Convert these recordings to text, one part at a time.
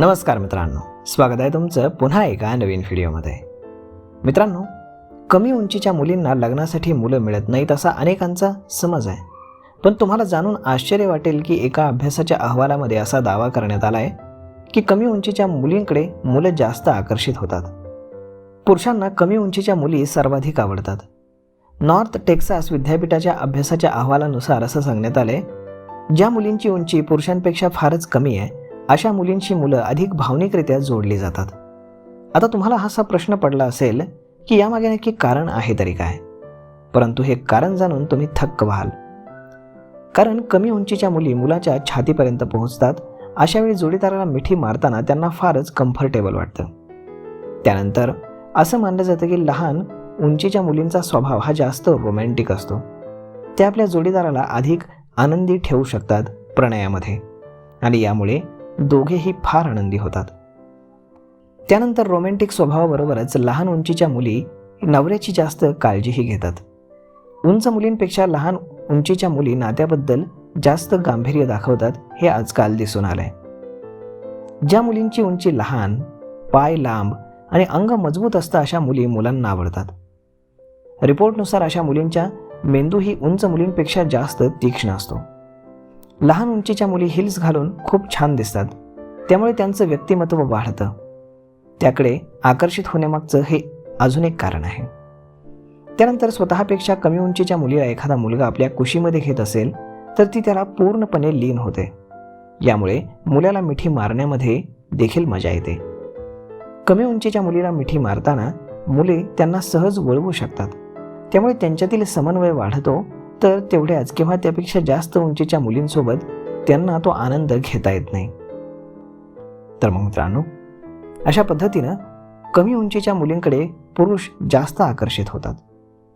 नमस्कार मित्रांनो. स्वागत आहे तुमचं पुन्हा एका नवीन व्हिडिओमध्ये. मित्रांनो कमी उंचीच्या मुलींना लग्नासाठी मुलं मिळत नाहीत असा अनेकांचा समज आहे. पण तुम्हाला जाणून आश्चर्य वाटेल की एका अभ्यासाच्या अहवालामध्ये असा दावा करण्यात आला आहे की कमी उंचीच्या मुलींकडे मुलं जास्त आकर्षित होतात. पुरुषांना कमी उंचीच्या मुली सर्वाधिक आवडतात. नॉर्थ टेक्सास विद्यापीठाच्या अभ्यासाच्या अहवालानुसार असं सांगण्यात आले ज्या मुलींची उंची पुरुषांपेक्षा फारच कमी आहे अशा मुलींची मुलं अधिक भावनिकरित्या जोडली जातात. आता तुम्हाला असा प्रश्न पडला असेल की यामागे नक्की कारण आहे तरी काय? परंतु हे कारण जाणून तुम्ही थक्क व्हाल. कारण कमी उंचीच्या मुली मुलाच्या छातीपर्यंत पोहोचतात अशावेळी जोडीदाराला मिठी मारताना त्यांना फारच कम्फर्टेबल वाटतं. त्यानंतर असं मानलं जातं की लहान उंचीच्या मुलींचा स्वभाव हा जास्त रोमॅन्टिक असतो. ते आपल्या जोडीदाराला अधिक आनंदी ठेवू शकतात प्रणयामध्ये. आणि यामुळे दोघेही फार आनंदी होतात. त्यानंतर रोमॅन्टिक स्वभावाबरोबरच लहान उंचीच्या मुली नवऱ्याची जास्त काळजीही घेतात. उंच मुलींपेक्षा लहान उंचीच्या मुली नात्याबद्दल जास्त गांभीर्य दाखवतात हे आजकाल दिसून आलंय. ज्या मुलींची उंची लहान पाय लांब आणि अंग मजबूत असतं अशा मुली मुलांना आवडतात. रिपोर्टनुसार अशा मुलींच्या मेंदू ही उंच मुलींपेक्षा जास्त तीक्ष्ण असतो. लहान उंचीच्या मुली हिल्स घालून खूप छान दिसतात. त्यामुळे त्यांचं व्यक्तिमत्व वाढतं. त्याकडे आकर्षित होण्यामागचं हे अजून एक कारण आहे. त्यानंतर स्वतःपेक्षा कमी उंचीच्या मुलीला एखादा मुलगा आपल्या कुशीमध्ये घेत असेल तर ती त्याला पूर्णपणे लीन होते. यामुळे मुलाला मिठी मारण्यामध्ये देखील मजा येते. कमी उंचीच्या मुलीला मिठी मारताना मुले त्यांना सहज वळवू शकतात. त्यामुळे त्यांच्यातील समन्वय वाढतो तर तेवढ्याच किंवा त्यापेक्षा जास्त उंचीच्या मुलींसोबत त्यांना तो आनंद घेता येत नाही. तर मग मित्रांनो अशा पद्धतीनं कमी उंचीच्या मुलींकडे पुरुष जास्त आकर्षित होतात.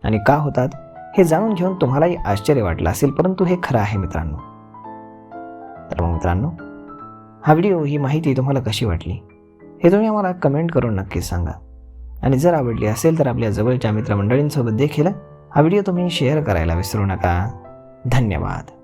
आणि का होतात हे जाणून घेऊन तुम्हालाही आश्चर्य वाटलं असेल परंतु हे खरं आहे मित्रांनो. तर मग मित्रांनो हा व्हिडिओ ही माहिती तुम्हाला कशी वाटली हे तुम्ही आम्हाला कमेंट करून नक्कीच सांगा. आणि जर आवडली असेल तर आपल्या जवळच्या मित्रमंडळींसोबत देखील हा व्हिडिओ तुम्ही शेअर करायला विसरू नका. धन्यवाद.